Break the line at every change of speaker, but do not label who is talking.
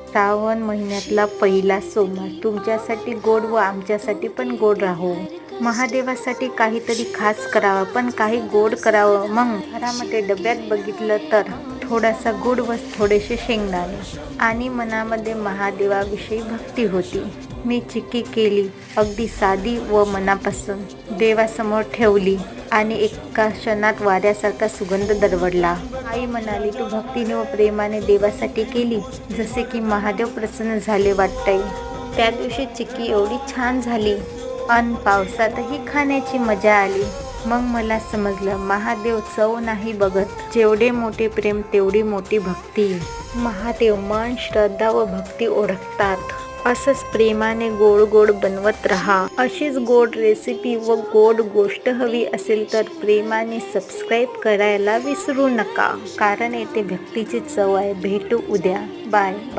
श्रावण महिन्यातला पहिला सोमवार. तुमच्यासाठी गोड व आमच्यासाठी पण गोड राहो. महादेवासाठी काहीतरी खास करावं पण काही गोड करावं. मग घरामध्ये डब्यात बघितलं तर थोडासा गोड व थोडेसे शेंगदाणे. आणि मनामध्ये महादेवाविषयी भक्ती होती. मी चिक्की केली अगदी साधी व मनापासून. देवासमोर ठेवली. आणि एका क्षणात वाऱ्यासारखा सुगंध दरवडला. आई म्हणाली तू भक्तीने व प्रेमाने देवासाठी केली जसे की महादेव प्रसन्न झाले वाटतंय. त्या दिवशी चिक्की एवढी छान झाली. अन पावसातही खाण्याची मजा आली. मग मला समजलं महादेव चव नाही बघत. जेवढे मोठे प्रेम तेवढी मोठी भक्ती. महादेव मन श्रद्धा व भक्ती ओळखतात. असंच प्रेमाने गोड गोड बनवत राहा. अशीच गोड रेसिपी व गोड गोष्ट हवी असेल तर प्रेमाने सबस्क्राईब करायला विसरू नका. कारण येथे भक्तीची चव आहे. भेटू उद्या. Bye bye